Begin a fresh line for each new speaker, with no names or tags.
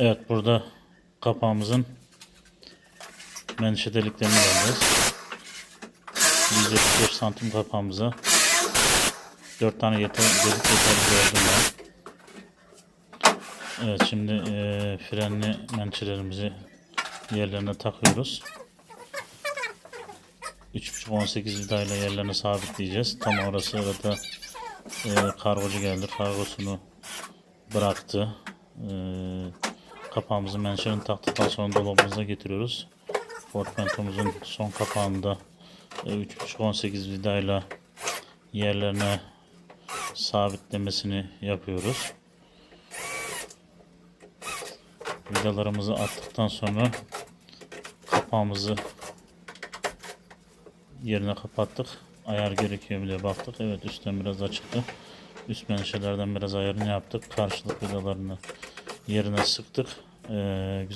Evet burada kapağımızın menşe deliklerini vereceğiz. 175 santim kapağımıza 4 tane yeter, delik yeterli gördüm ben. Evet şimdi eee frenli mençelerimizi yerlerine takıyoruz. 3.5-18 vidayla yerlerine sabitleyeceğiz. Tam orası arada eee kargocu geldi. Kargosunu bıraktı. Eee kapağımızı menşerini taktıktan sonra dolabımıza getiriyoruz. Portmantomuzun son kapağında e, 3.5-18 vidayla yerlerine sabitlemesini yapıyoruz. Vidalarımızı attıktan sonra kapağımızı yerine kapattık. Ayar gerekiyor diye baktık. Evet üstten biraz açıktı. Üst menşelerden biraz ayarını yaptık. Karşılık vidalarını yerine sıktık. Ee,